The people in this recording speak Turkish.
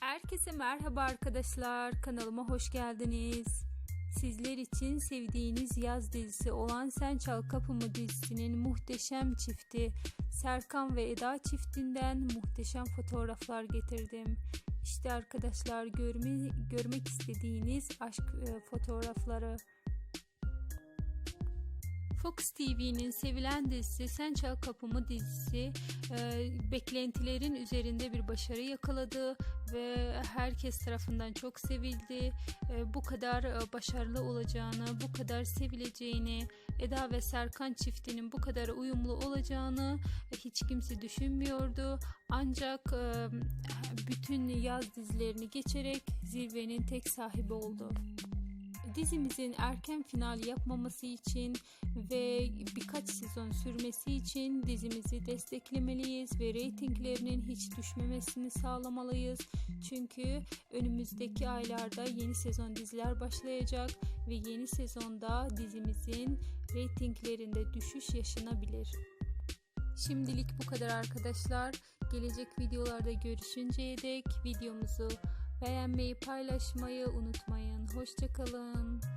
Herkese merhaba arkadaşlar. Kanalıma hoş geldiniz. Sizler için sevdiğiniz yaz dizisi olan Sen Çal Kapımı dizisinin muhteşem çifti Serkan ve Eda çiftinden muhteşem fotoğraflar getirdim. İşte arkadaşlar görme, görmek istediğiniz aşk e, fotoğrafları. Fox TV'nin sevilen dizisi Sen Çal Kapımı dizisi e, beklentilerin üzerinde bir başarı yakaladı ve herkes tarafından çok sevildi. E, bu kadar e, başarılı olacağını, bu kadar sevileceğini, Eda ve Serkan çiftinin bu kadar uyumlu olacağını e, hiç kimse düşünmüyordu. Ancak e, bütün yaz dizilerini geçerek zirvenin tek sahibi oldu dizimizin erken final yapmaması için ve birkaç sezon sürmesi için dizimizi desteklemeliyiz ve reytinglerinin hiç düşmemesini sağlamalıyız. Çünkü önümüzdeki aylarda yeni sezon diziler başlayacak ve yeni sezonda dizimizin reytinglerinde düşüş yaşanabilir. Şimdilik bu kadar arkadaşlar. Gelecek videolarda görüşünceye dek videomuzu beğenmeyi, paylaşmayı unutmayın. Hoşçakalın.